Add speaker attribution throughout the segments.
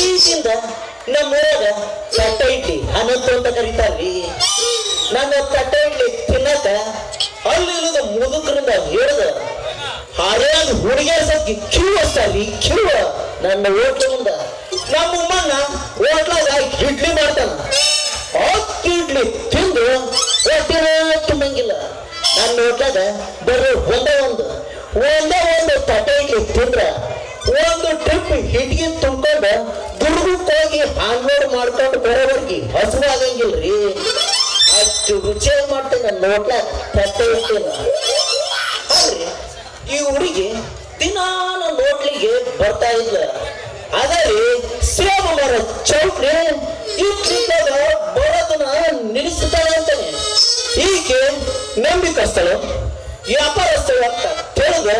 Speaker 1: ನಮ್ಮ ಪ್ರೀತಿಯಿಂದ ನಮ್ಮ ಊರಾಗ ತಟ್ಟ ಇಡ್ಲಿ ಅನಂತ ಅಂತ ಕರೀತಾರ್ರಿ ನಮ್ಮ ತಟ್ಟ ಇಡ್ಲಿ ತಿನ್ನಕ ಅಲ್ಲಿ ಇಲ್ಲದ ಮುದುಕರಿಂದ ಹಿಡಿದ ಹರಿಯಾದ ಹುಡುಗಿಯರ ಸತ್ತಿ ಕ್ಯೂ ಅಷ್ಟಲ್ಲಿ ಕ್ಯೂ ನನ್ನ ಹೋಟ್ಲ ಮುಂದ ನಮ್ಮ ಅಮ್ಮನ ಹೋಟ್ಲಾಗ ಇಡ್ಲಿ ಮಾಡ್ತಾನ. ಅಕ್ಕಿ ಇಡ್ಲಿ ತಿಂದು ಹೊಟ್ಟಿನ ತುಂಬಂಗಿಲ್ಲ. ನನ್ನ ಹೋಟ್ಲಾಗ ಬರೋ ಒಂದೇ ಒಂದು ಒಂದೇ ಒಂದು ತಟ್ಟೆ ಇಡ್ಲಿ ತಿಂದ್ರ ಒಂದು ಟ್ರಿಪ್ ಹಿಟ್ಗೆ ತುಂಬಿಕೊಂಡು ದುರ್ಗಕ್ಕೆ ಹೋಗಿ ಹಾನ್ಲೋಡ್ ಮಾಡ್ಕೊಂಡು ಬರೋವರ್ಗಿ ಹಸುವು ಆಗಂಗಿಲ್ರಿ. ಅಷ್ಟು ರುಚಿ ಮಾಡ್ತೇನೆ ಹೋಟ್ಲಾಗ ತಟ್ಟೆ ಆದ್ರೆ ಅಲ್ರಿ, ಈ ಹುಡುಗಿ ದಿನ ನನ್ನ ಹೋಟ್ಲಿಗೆ ಬರ್ತಾ ಇಲ್ಲ ಆದರೆ ಸೇವ ಮರ ಚೌಕ್ರಿ ಇಟ್ಲಿದ್ದಾಗ ಬರೋದನ್ನ ನಿಲ್ಲಿಸ್ತಾಳೆ ಅಂತಾನೆ. ಹೀಗೆ ನಂಬಿಕಸ್ಥಳು, ವ್ಯಾಪಾರಸ್ಥಳು ಅಂತ. ತಿಳಿದ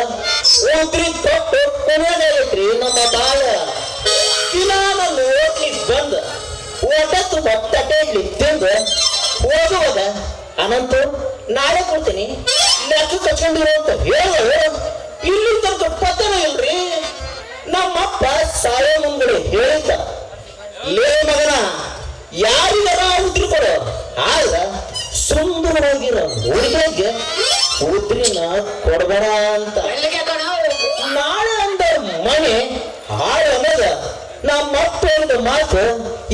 Speaker 1: ಒಬ್ರಿ ತೊಟ್ಟು ಕೊನೆಯಾಗೈತ್ರಿ ನಮ್ಮ ಬಾಳ. ದಿನ ಹೋಟ್ಲಿಗೆ ಬಂದ. ಊಟ ತುಂಬ ತಟ್ಟೆ ಇಡ್ಲಿ ತಿಂದು ಹೋಗುವಾಗ, ಅನಂತ, ನಾಳೆ ಕೊಡ್ತೀನಿ. ಲೆಕ್ಕ ಕಚ್ಕೊಂಡಿರೋ ಅಂತ ಹೇಳು ಇಲ್ಲಿ ತನಕ ಪತನ ಇಲ್ರಿ. ನಮ್ಮಪ್ಪ ಸಾಯೋ ಮುಂಗಡೆ ಹೇಳಿದ್ದ. ಲೇ ಮಗನ, ಯಾರಿಗಾರ ಉದ್ರಿ ಕೊಡು. ಆದ್ರ ಸುಂದರವಾಗಿರೋ ಹುಡುಗಿಗೆ ಉದ್ರಿನ ಕೊಡಬೇಡ ಅಂತ. ನಾಳೆ ಅಂದ ಮನೆ ಹಾಳು ಅನ್ನದ ನಮ್ಮ ಮತ್ತೊಂದು ಮಾತು.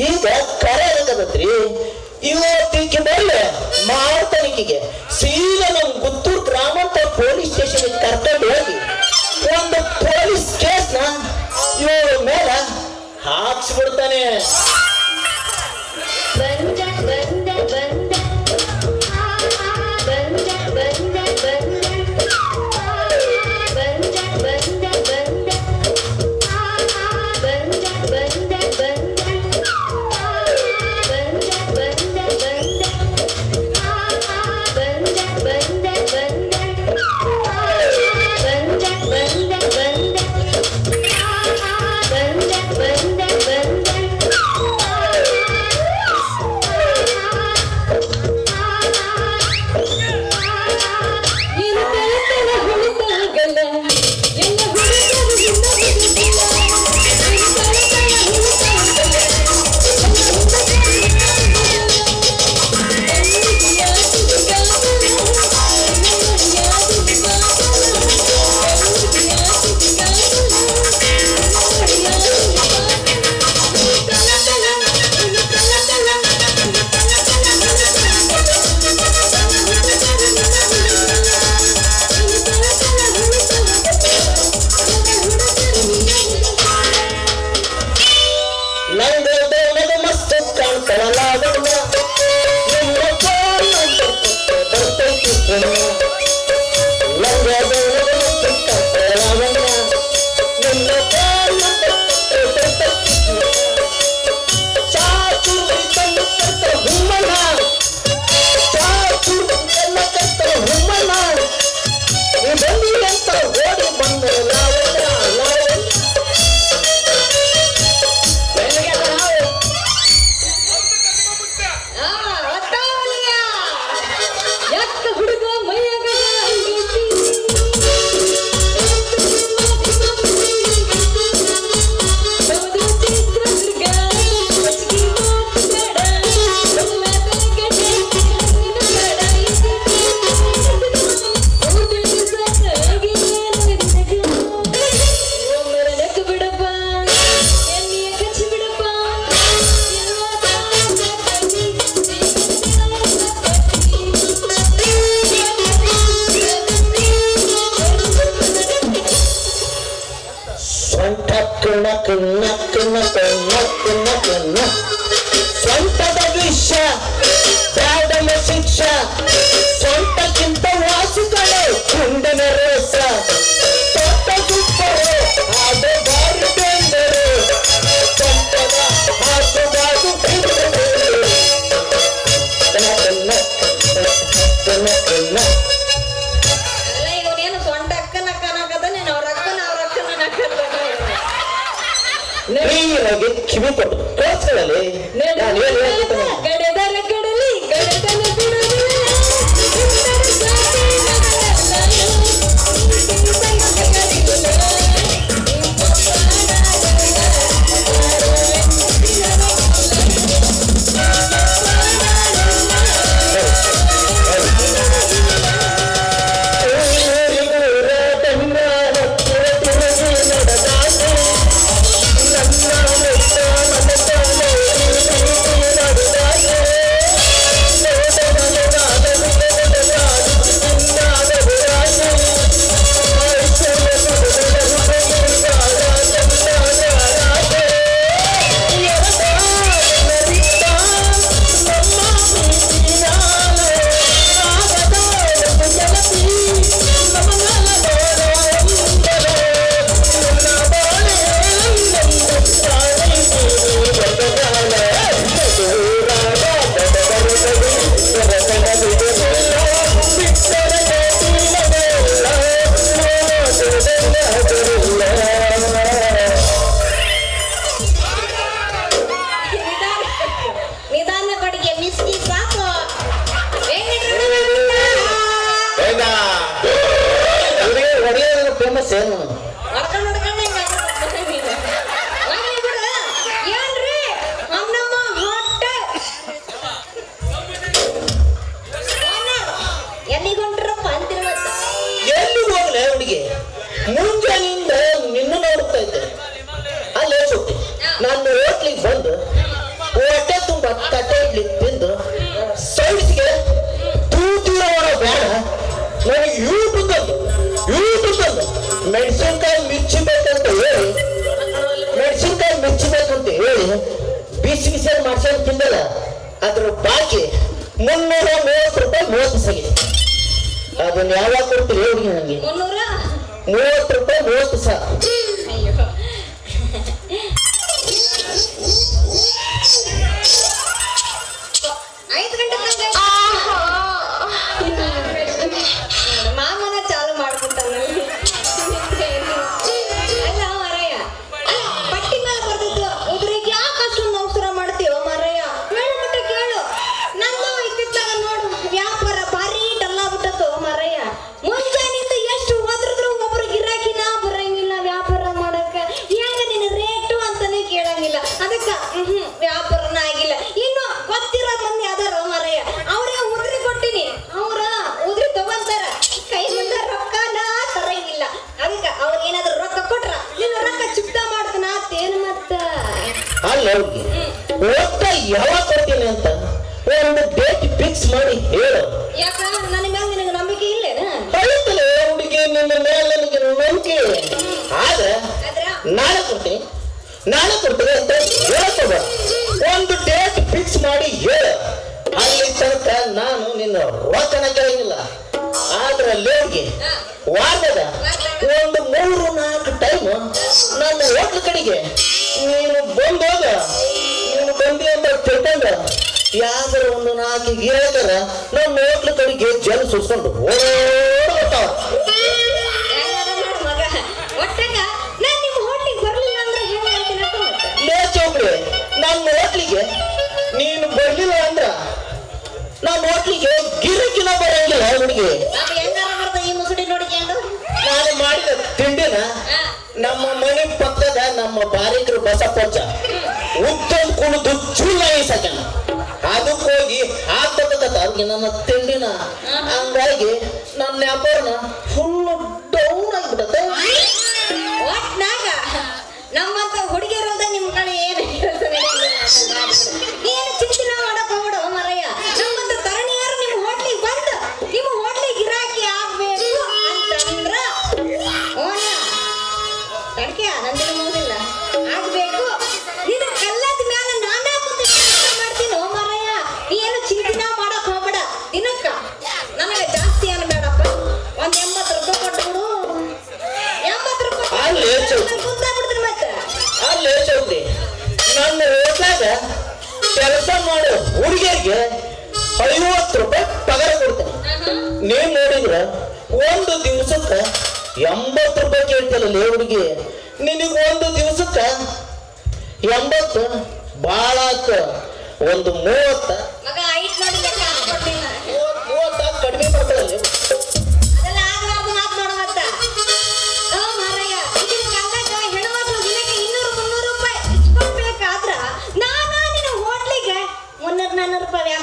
Speaker 1: ಈಗ ಕರೆ ಆಗದತ್ರಿ. ಇವತ್ತಿಗೆ ಮೇಲೆ ಮಾರ್ತನಿಕೆಗೆ ಸೀದಾ ನಮ್ ಗುತ್ತೂರು ಗ್ರಾಮಾಂತರ ಪೊಲೀಸ್ ಸ್ಟೇಷನ್ ಕರ್ಕೊಂಡು ಹೋಗಿ ಒಂದು ಪೊಲೀಸ್ ಕೇಸ್ನ ಇವಳ ಮೇಲೆ ಹಾಕ್ಸ್ಬಿಡ್ತಾನೆ.
Speaker 2: acontecendo, mano.
Speaker 1: ಮೆಣಸಿನ್ಕಾಯಿ ಅಂತ ಹೇಳಿ ಮೆಣಸಿನ್ಕಾಯಿ ಅಂತ ಹೇಳಿ ಬಿಸಿ ಬಿಸಿಯಾಗಿ ಮಾಡ್ಸೋದು ತಿಂದಲ್ಲ ಅದ್ರ ಬಾಕಿ ಮುನ್ನೂರ ಮೂವತ್ತು ರೂಪಾಯಿ ಮೂವತ್ತು ಸಗಿದೆ ಅದನ್ನ ಯಾವಾಗ ಕೊಡ್ತೀರಿ ಹೇಳಿ ನನಗೆ. ಮೂವತ್ತು ರೂಪಾಯಿ ಮೂವತ್ತು ಸಹ
Speaker 2: ಅಲ್ಲ
Speaker 1: ಓದ್ತಾ ಯಾವಾಗ ಕೊಡ್ತೀನಿ ಅಂತ ಒಂದು ಡೇಟ್ ಫಿಕ್ಸ್ ಮಾಡಿ ಹೇಳು.
Speaker 2: ನಂಬಿಕೆ
Speaker 1: ಹುಡುಗಿ ನಿನ್ನ ಮೇಲೆ ನನಗೆ ನಂಬಿಕೆ ಆದ್ರೆ ನಾಳೆ ಕೊಡ್ತೀನಿ ನಾಳೆ ಕೊಡ್ತೀನಿ ಅಂತ ಹೇಳ್ಕೊಬ ಒಂದು ಡೇಟ್ ಫಿಕ್ಸ್ ಮಾಡಿ ಹೇಳು. ಅಲ್ಲಿ ತನಕ ನಾನು ನಿನ್ನ ರೊಕ್ಕನ ಕೇಳಂಗಿಲ್ಲ. ಆದ್ರೆ ಲೇಡ್ಗೆ ವಾರದ ಒಂದು ಮೂರು ನಾಲ್ಕು ಟೈಮ್ ನನ್ನ ಹೋಟ್ಲ ಕಡೆಗೆ ನೀನು ಬಂದೋದ ನೀನು ಬಂದಿ ಅಂತ ತಿಳ್ಕೊಂಡ ಯಾವ್ದಾರ ಒಂದು ನಾಲ್ಕು ಹೇಳ್ತಾರ ನಾವು ಹೋಟ್ಲ ಕಡೆಗೆ ಜನ ಸುಸ್ಕೊಂಡು ಲೇ ಚೌಕ್ರಿ ನಮ್ಮ ಹೋಟ್ಲಿಗೆ ನೀನು ಬರ್ಲಿಲ್ಲ ಅಂದ್ರ ನಮ್ಮ ಹೋಟ್ಲಿಗೆ ಗಿರಕಿನ ಬರಂಗಿಲ್ಲ ಹುಡುಗಿ. ನಾನು ಮಾಡಿದ ತಿಂಡಿನ ನಮ್ಮ ಮನೆ ಪಕ್ಕದ ನಮ್ಮ ಬಾರಿಕರು ಬಸಪ್ಪಜ್ಜ. ಉತ್ತಮ ಕುಣಿದು ಚೂಲ ಸಾಕ್ಯಾನ ಅದಕ್ಕೆ ಹೋಗಿ ಹಾಕ್ಬೇಕತ್ತ ಅವ್ರಿಗೆ ನನ್ನ ತಿಂಡಿನ ಹಂಗಾಗಿ ನನ್ನ ವ್ಯಾಪಾರನ ಫುಲ್ ಡೌನ್ ಆಗ್ಬಿಡತ್ತೆ.
Speaker 2: ಒಟ್ನಾಗ ಒಂದು
Speaker 1: ದಿವಸಕ್ಕ ಎಂಬತ್ತು ರೂಪಾಯಿ ಕೇಳ್ತಿಲ್ಲ ಲೇ ಹುಡುಗಿ ನಿನಗೆ ಒಂದು ದಿವಸಕ್ಕ ಎಂಬತ್ತು ಭಾಳ ಆತ. ಒಂದು ಮೂವತ್ತ. ಮೂವತ್ತ ಕಡಿಮೆ ಮಾಡ್ಕೊಳ್ಳಿ
Speaker 2: ಅದೆಲ್ಲ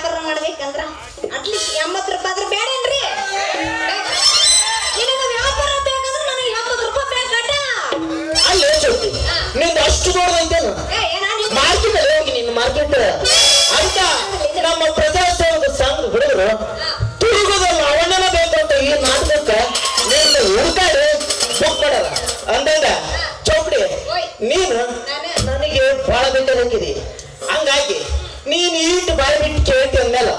Speaker 1: ಅಂತ ನಮ್ಮ ಪ್ರಜಾಸೇವಕ ಸಾಂಗ್ ಹುಡುಗರು ತುರುಗದ ಲಾವಣ್ಯನ ಬೇಕಂತ ಈ ನಾಟಕಕ್ಕೆ ನಿನ್ನ ಹುಡುಕಾಡಿ ಬುಕ್ ಮಾಡ್ಯಾರ. ಅಂದಂಗ ಚೌಕಡಿ ನೀನು ನನಗೆ ಬಹಳ ಬೇಕಾಗಿದಿ ಹಂಗಾಗಿ ನೀನು ಈಟ್ ಬಾಯಿ ಬಿಟ್ಟು ಕೇಳ್ತಿ ಅಂದ್ಮೇಲ,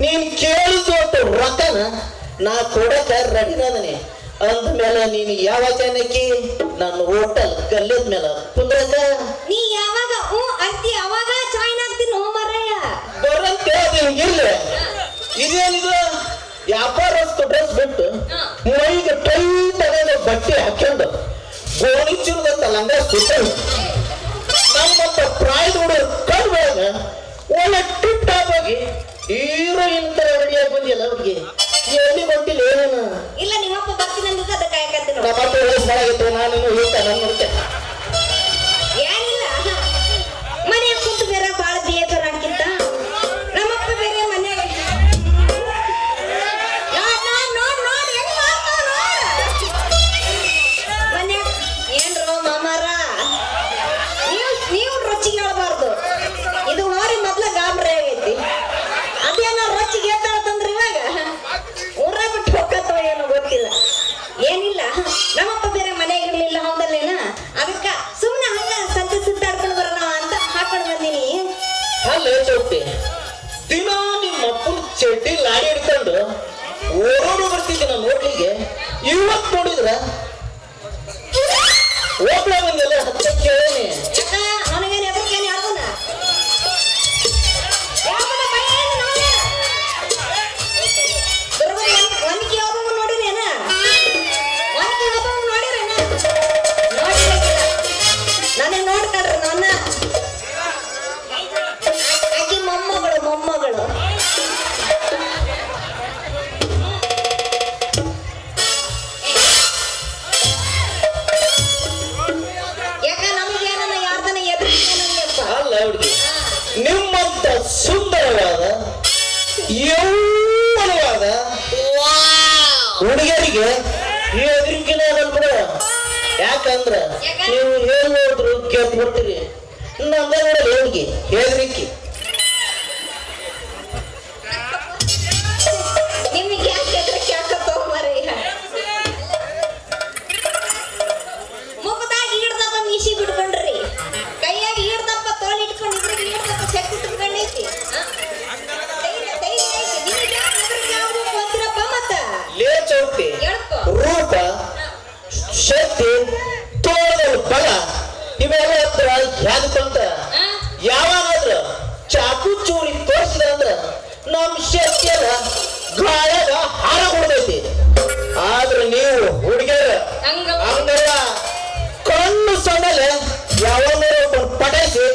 Speaker 1: ನೀನು ಕೇಳಿದ್ದು ಅಂತ ರೊಕ್ಕನ ನಾ ಕೊಡಕ ರೆಡಿನದನಿ ಅಂದ್ಮೇಲೆ ನೀನು ಯಾವ ಜನಕ್ಕೆ ನನ್ನ ಹೋಟೆಲ್ ಕಲ್ಲಿದ್ಮೇಲೆ ಮೇಲೆ ಕುಂದ್ರಕ
Speaker 2: ನೀ ಯಾವಾಗ ಹ್ಞೂ ಅಂತಿ ಅವಾಗ
Speaker 1: ಬರಂತೆ ನಿಮ್ಗಿಲ್ಲ ಇದೇನಿದು ವ್ಯಾಪಾರಸ್ಥ ಡ್ರೆಸ್ ಬಿಟ್ಟು ಮೈಗೆ ಟೈಟ್ ಆದ ಬಟ್ಟೆ ಹಾಕೊಂಡು ಗೋಣಿ ಚುರುಗಂತ ಲಂಗ ಸುತ್ತಲು ನಮ್ಮಂತ ಪ್ರಾಯದ ಹುಡುಗರು ಕಣ್ಣು ಬೆಳಗ ಒಳ್ಳೆ ಟಿಪ್ ಟಾಪ್ ಆಗಿ ಹೀರೋಯಿನ್ ತರ ರೆಡಿಯಾಗಿ ಬಂದಿಲ್ಲ ಅವ್ರಿಗೆ. ಎಲ್ಲಿ ಬಂದಿಲ್ಲ ಏನೇನು?
Speaker 2: ಇಲ್ಲ ನಿಮ್ಮಪ್ಪ ಬರ್ತೀನಿ ಅಂದ್ರೆ ಅದಕ್ಕೆ
Speaker 1: ನಮ್ಮ ಅಪ್ಪ ವಯಸ್ಸು ಮಾಡಾಗಿತ್ತು ನಾನು ನೋಡ್ತೇನೆ. ನನ್ನ ಸುಂದರವಾದ ಯೌವನವಾದ ಹುಡುಗರಿಗೆ ಹೆದರಿಕೆನ ಬಿಡ ಯಾಕಂದ್ರ ನೀವು ಏನ್ ನೋಡಿದ್ರು ಗೆದ್ದು ಬಿಡ್ತೀರಿ ನಮ್ದ ನೋಡಲ್ಲ ಹೆದರಿಕೆ
Speaker 2: ಶಕ್ತಿ
Speaker 1: ತೋಳದ ಬಲ ಇವೆಲ್ಲ ಹತ್ರ ಯಾಕಂತ
Speaker 2: ಆ?
Speaker 1: ಯಾವಾಗಾದ್ರ ಚಾಕು ಚೂರಿ ತೋರಿಸಿದ ಅಂದ್ರ ನಮ್ ಶಕ್ತಿ ಎಲ್ಲ ಗಾಯದ ಹಾರ ಕೊಡ್ತೈತಿ ಆದ್ರೆ ನೀವು ಹುಡುಗಿಯರ
Speaker 2: ಹಂಗಲ್ಲ.
Speaker 1: ಹಂಗಲ್ಲ ಕಣ್ಣು ಸಣ್ಣಲೆ ಯಾವಾಗ ಪಟಾಯಿಸಿ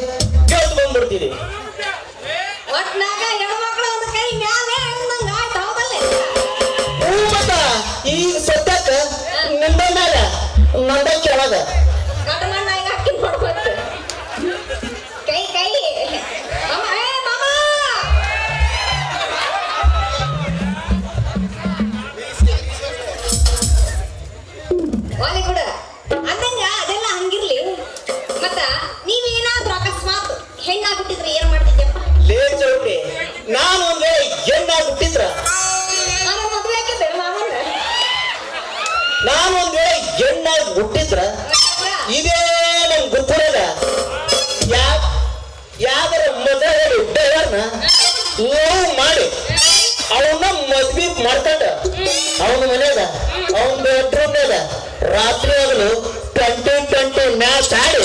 Speaker 1: ನಂದ ಕೆಳಗ ಲವ್ ಮಾಡಿ. ಅವನ್ನ ಮದ್ವಿ ಮಾಡ್ಕೊಂಡ. ಅವನ ಮನ್ಯಾಗ, ಅವನ ಬೆಡ್ರೂಮ್ನಾಗ ರಾತ್ರಿ ಆಗಲು ಟ್ವೆಂಟಿ ಟ್ವೆಂಟಿ ಮ್ಯಾಚ್ ಆಡಿ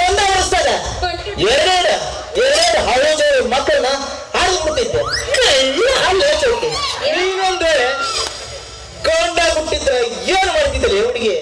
Speaker 1: ಒಂದ ವರ್ಷದಾಗ ಎರಡೆರಡು ಎರಡೆರಡು ಹೌದು ಮಕ್ಕಳನ್ನ ಬಿಡ್ತಿದ್ದೆ ಅಲ್ಲೇ ಚೌಕಿ ಇನ್ನೊಂದು ವೇಳೆ ಹುಟ್ಟಿದ್ರ ಏನ್ ಮಾಡ್ತಿದ್ದಲ್ಲಿ ಹುಡುಗಿ?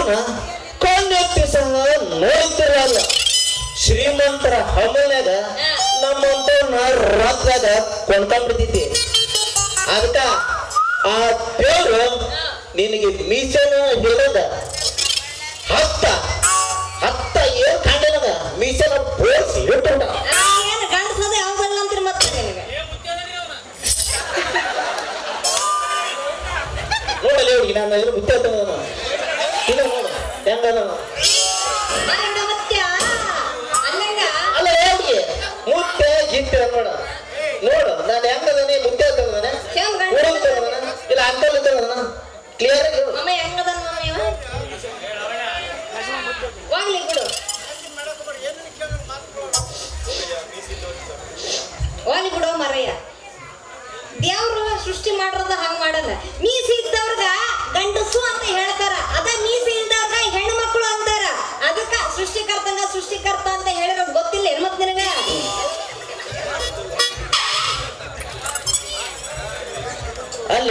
Speaker 1: ಬಡವ್ರನ್ನ ಕಣ್ಣೆತ್ತಿ ಸಹ ನೋಡ್ತಿರಲ್ಲ ಶ್ರೀಮಂತರ ಹಮಲ್ನಾಗ ನಮ್ಮಂತವ್ರನ್ನ ರಾತ್ರಾಗ ಕೊಂಡ್ಕೊಂಡ್ಬಿಡ್ತಿದ್ದೆ ಅದಕ್ಕ ಆ ದೇವ್ರು ನಿನಗೆ ಮೀಸೆನ ಹೇಳದ ಹತ್ತ ಹತ್ತ ಏನ್ ಕಾಣಲ್ಲ ಮೀಸನ ಬೋರ್ಸಿ ಇಟ್ಟುಂಡ
Speaker 2: ಮತ್ತೆ ನಿನಗೆ?
Speaker 1: ನೋಡಲಿ ಅವ್ರಿಗೆ ನಾನು ಇದ್ರ ಕ್ಲಿಯರ್.
Speaker 2: ಮಮ್ಮ ಹೆಂಗದ ಮಮ್ಮ ಇವ? ಹೋಗ್ಲಿ ಬಿಡು. ಹೋಗ್ಲಿ ಬಿಡು ಮರಯ್ಯ. ದೇವ್ರು ಸೃಷ್ಟಿ ಮಾಡಿರೋದ ಹಂಗ ಮಾಡಲ್ಲ. ಮೀಸಿ ಇದ್ದವ್ರಗ ಗಂಡಸು ಅಂತ ಹೇಳ್ತಾರ. ಅದ ಮೀಸಿ ಇಲ್ದವ್ರಗ ಹೆಣ್ಣು ಮಕ್ಕಳು ಅಂತಾರ. ಅದಕ್ಕ ಸೃಷ್ಟಿಕರ್ತಂಗ ಸೃಷ್ಟಿಕರ್ತ ಅಂತ ಹೇಳಿರೋದು ಗೊತ್ತಿಲ್ಲ ಮತ್ ನಿನಗ?
Speaker 1: ಅಲ್ಲ.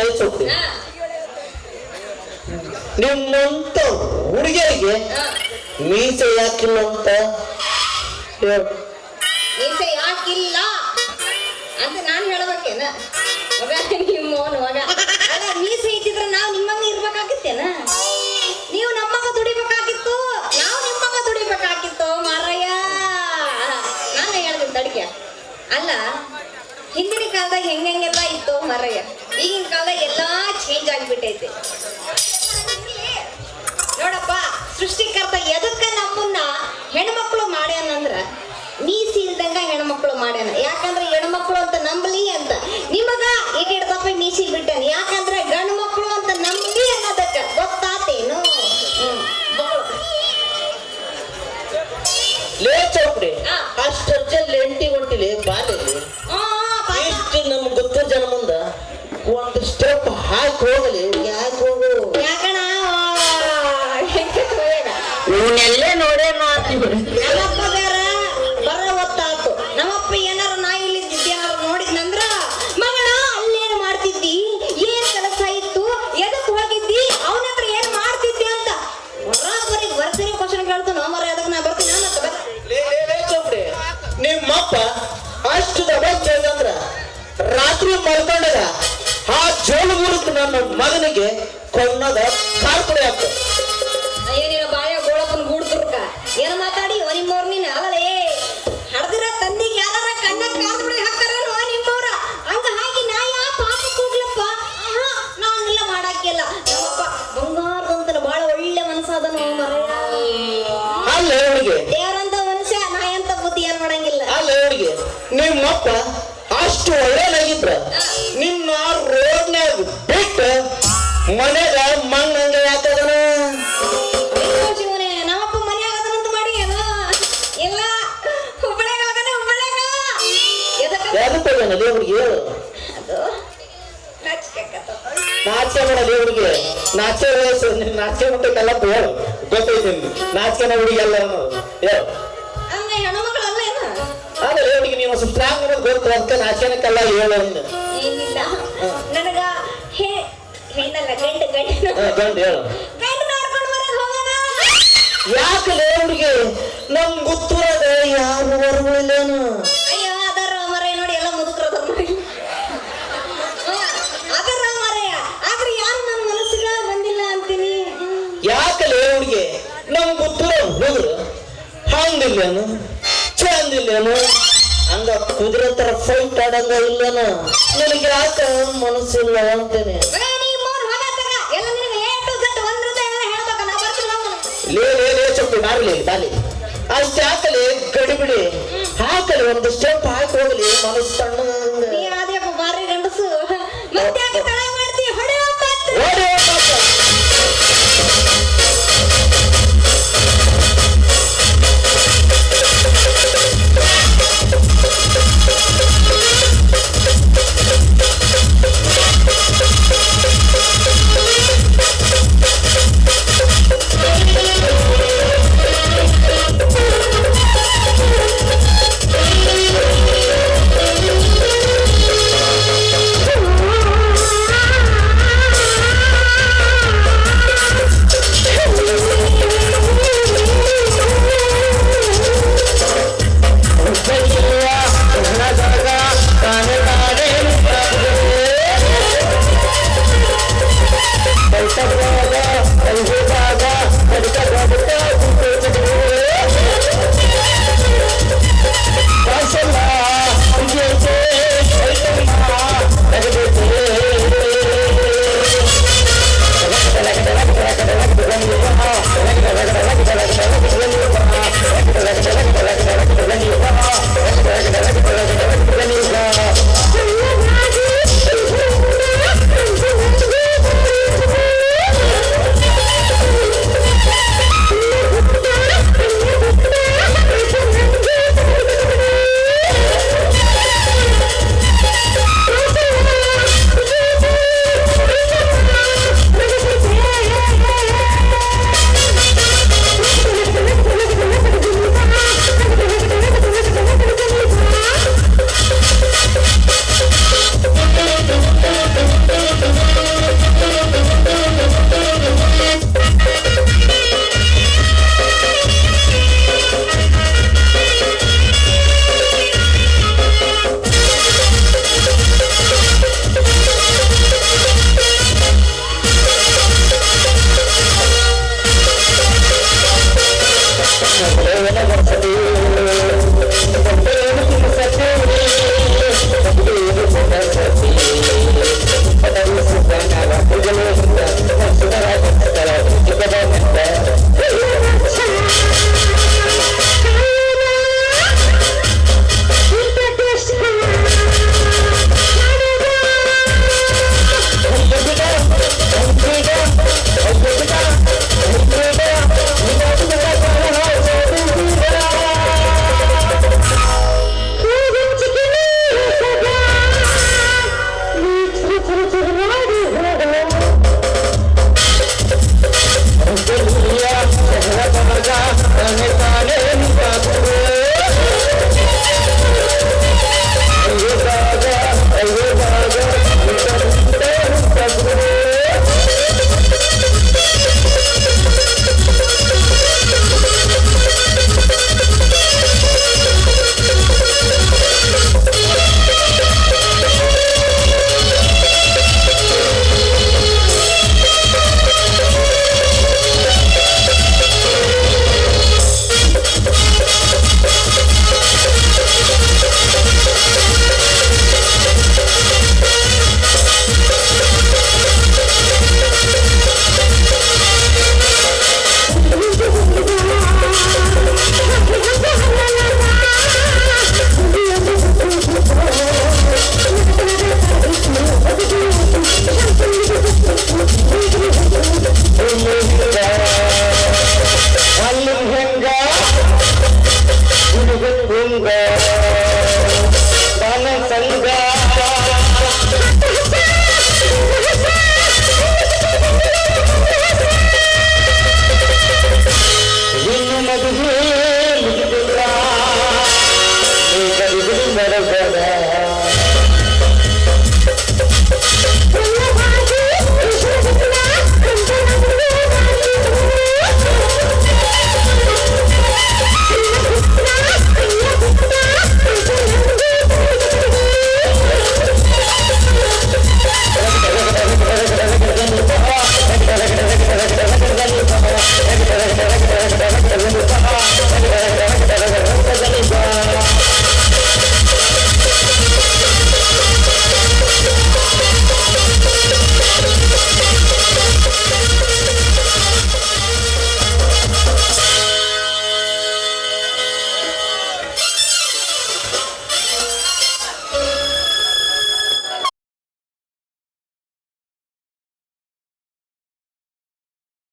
Speaker 1: ನಿಮ್ಮಂತ ಹುಡುಗಿಯರಿಗೆ. ಮೀಸೆ ಯಾಕಿಲ್ಲ ಅಂತ
Speaker 2: ಮೀಸೆ ಯಾಕಿಲ್ಲ ಅಂತ ನಾನು ಹೇಳ್ಬೇಕೇನ? ಮೀಸೆ ಇದ್ದಿದ್ರೆ ನಾವು ನಿಮ್ಮಂಗ ಇರ್ಬೇಕಾಗಿತ್ತೇನ? ನೀವು ನಮ್ಮಂಗ ದುಡಿಬೇಕಾಗಿತ್ತು. ನಾವು ನಿಮ್ಮಂಗ ದುಡಿಬೇಕಾಗಿತ್ತು, ಮಾರಯ್ಯ. ನಾನು ಹೇಳ್ತೀನಿ ತಡಿಕೆ ಅಲ್ಲ, ಹಿಂದಿನ ಕಾಲದಾಗ ಹೆಂಗೆಲ್ಲ ಇತ್ತು ಮಾರಯ್ಯ? ಈಗಿನ ಕಾಲದಾಗ ಎಲ್ಲಾ ಚೇಂಜ್ ಆಗಿಬಿಟ್ಟೈತೆ. ನೋಡಪ್ಪ ಸೃಷ್ಟಿಕರ್ತ ಎದಕ್ಕ ನಮ್ಮನ್ನ ಹೆಣ್ಮಕ್ಳು ಮಾಡ್ಯಾನಂದ್ರ ಮೀಸಿ ಇಲ್ದಂಗ ಹೆಣ್ಮಕ್ಳು ಮಾಡ್ಯಾನ. ಯಾಕಂದ್ರೆ ಹೆಣ್ಮಕ್ಳು ಅಂತ ನಂಬಲಿ ಅಂತ. ನಿಮಗ ಈಗ ಹಿಡ್ದಪ್ಪ ಮೀಸಿ ಬಿಟ್ಟಾನ ಯಾಕಂದ್ರೆ ಗಂಡು ಮಕ್ಕಳು ಅಂತ ನಂಬಲಿ ಅನ್ನೋದಕ್ಕ ಗೊತ್ತಾತೇನು.
Speaker 1: ಲೇ ಚೌಕ್ರಿ ಎಂಟಿ ಹೊಂಟಿಲಿ ಬಾಲೆಲಿ
Speaker 2: ಆ, ಪಾಪ.
Speaker 1: ಇಷ್ಟು ನಮ್ಗೆ ಗೊತ್ತಿರೋ ಜನ ಮುಂದ. ಒಂದು ಸ್ಟೆಪ್ ಹಾಕಿ ಹೋಗಲಿ. ಕೊಂಡದ ಕಾರ್ಪುಡಿ ಆಗ್ತದೆ
Speaker 2: ಅಯ್ಯೋ ನಿನ್ನ ಬಾಯ ಗೋಳಪ್ಪನ ಗೂಡ್ತುರ್ಕ. ಏನ ಮಾತಾಡಿ? ನಿಮ್ಮವ್ರ ನೀನು ಅಲ್ಲಲೇ ಹಡ್ದಿರ ತಂದಿಗೆ ಯಾರ ಕಣ್ಣ ಕಾಲ್ ಬಿಡಿ ಹಾಕ್ತಾರೇನೋ ನಿಮ್ಮವ್ರ? ಹಂಗ ಹಾಕಿ ನಾ ಯಾ ಪಾಪ ಕೂಗ್ಲಪ್ಪ. ಆಹಾ, ಮಾಡಾಕಿಲ್ಲ ನಮ್ಮಪ್ಪ ಬಂಗಾರದಂತನ ಬಾಳ ಒಳ್ಳೆ ಮನಸ್ಸಾದನು ಮರಯ್ಯ
Speaker 1: ಅಲ್ಲ ಹುಡುಗಿ
Speaker 2: ದೇವರಂತ ಮನುಷ್ಯ ನಾ ಎಂತ ಬುದ್ಧಿ ಏನ್ ಮಾಡಂಗಿಲ್ಲ.
Speaker 1: ಅಲ್ಲ ಹುಡುಗಿ ನಿಮ್ಮಪ್ಪ ಅಷ್ಟು ಒಳ್ಳೆನಾಗಿದ್ರ ನಿನ್ನ ಯಾಕೆ ಹೋಗ್ಯಾನ ಹುಡುಗಿ ಹೇಳು
Speaker 2: ಮಾಡಿ ನಾಚಿಕೆಕ್ಕತ್ತ
Speaker 1: ನಾಚಿಕೆ ಮಾಡಲ್ಲ ಹುಡುಗಿ ನಾಚಿಕೆ ವಯಸ್ಸು ನಿನ್ ನಾಚಿಕೆ ಮಟ್ಟಕ್ಕೆಲ್ಲ ಹೇಳು ಗೊತ್ತೈತಿ ನಾಚಿಕೆನ ಹುಡುಗಿ ಅಲ್ಲ ಅನ್ನೋದು ಹೇಳು
Speaker 2: ಹಂಗ
Speaker 1: ಆದ್ರೆ ಹುಡುಗಿ ನೀವು ಸ್ವಲ್ಪ ಸ್ಟ್ರಾಂಗ್ ಅನ್ನೋದು ಗೊತ್ತು ಅದಕ್ಕೆ ನಾಚಿಕೆನಕ್ಕೆಲ್ಲ ಹೇಳು ಅಂದೆ.
Speaker 2: ಗಂಡು
Speaker 1: ಹೇಳು. ಯಾಕಲೇ ಹುಡುಗಿ ನಮ್ ಗೊತ್ತಿರೋದ ಯಾರು ಹೊರಗಳಿಲ್ಲೇನು
Speaker 2: ಅಯ್ಯೋ ಅದರ ನೋಡಿ ಎಲ್ಲ ಮುದುಕರ ನೋಡಿ. ಅದರ ಮರೆಯ ಆದ್ರೆ ಯಾರು ನನ್ನ ಮನಸ್ಸಿಗೆ ಬಂದಿಲ್ಲ ಅಂತೀನಿ. ಹ್ಮ್.
Speaker 1: ಯಾಕಲೇ ಹುಡುಗಿ ನಮ್ ಗೊತ್ತಿರೋ ಹುಡುಗರು ಹಂಗಿಲ್ಲೇನು? ಚಂದಿಲ್ಲೇನು? ಹಂಗ ಕುದುರೆ ತರ ಫೈಟ್ ಆಡಂಗ ಇಲ್ಲೇನು? ನಿನಗೆ ಯಾಕ ಮನಸ್ಸಿಲ್ಲ ಅಂತೇನೆ. ಲೇ ಲೇ ಲೇ ಚಪ್ಪಲಿ ಬಾರಲಿ ಬಾಲಿ ಅಷ್ಟು ಹಾಕಲಿ ಗಡಿಬಿಡಿ ಹಾಕಲಿ ಒಂದು ಸ್ಟೆಪ್ ಹಾಕಿ ಹೋಗ್ಲಿ ಮನಸ್ಸು ಸಣ್ಣ